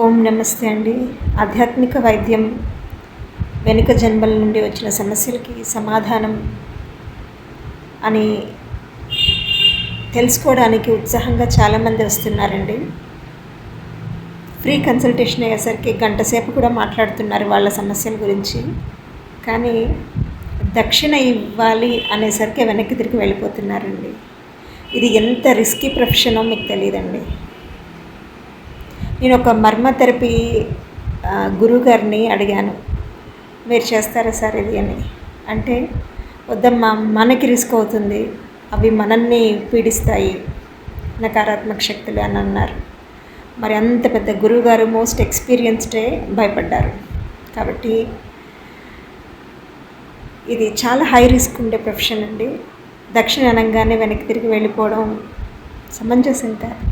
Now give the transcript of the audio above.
ఓం నమస్తే అండి. ఆధ్యాత్మిక వైద్యం వెనుక జన్మల నుండి వచ్చిన సమస్యలకి సమాధానం అని తెలుసుకోవడానికి ఉత్సాహంగా చాలామంది వస్తున్నారండి. ఫ్రీ కన్సల్టేషన్ అయ్యేసరికి గంట సేపు కూడా మాట్లాడుతున్నారు వాళ్ళ సమస్యల గురించి. కానీ దక్షిణ ఇవ్వాలి అనేసరికి వెనక్కి తిరిగి వెళ్ళిపోతున్నారండి. ఇది ఎంత రిస్కీ ప్రొఫెషనో మీకు తెలియదండి. నేను ఒక మర్మ థెరపీ గురువు గారిని అడిగాను మీరు చేస్తారా సార్ ఇది? అని. అంటే వద్దమ్మా మనకి రిస్క్ అవుతుంది. అవి మనల్ని పీడిస్తాయి. నకారాత్మక శక్తులు అని అన్నారు. మరి అంత పెద్ద గురువుగారు మోస్ట్ ఎక్స్పీరియన్స్డే భయపడ్డారు. కాబట్టి ఇది చాలా హై రిస్క్ ఉండే ప్రొఫెషన్ అండి. దక్షిణ అనగానే వెనక్కి తిరిగి వెళ్ళిపోవడం సమంజసం కాదు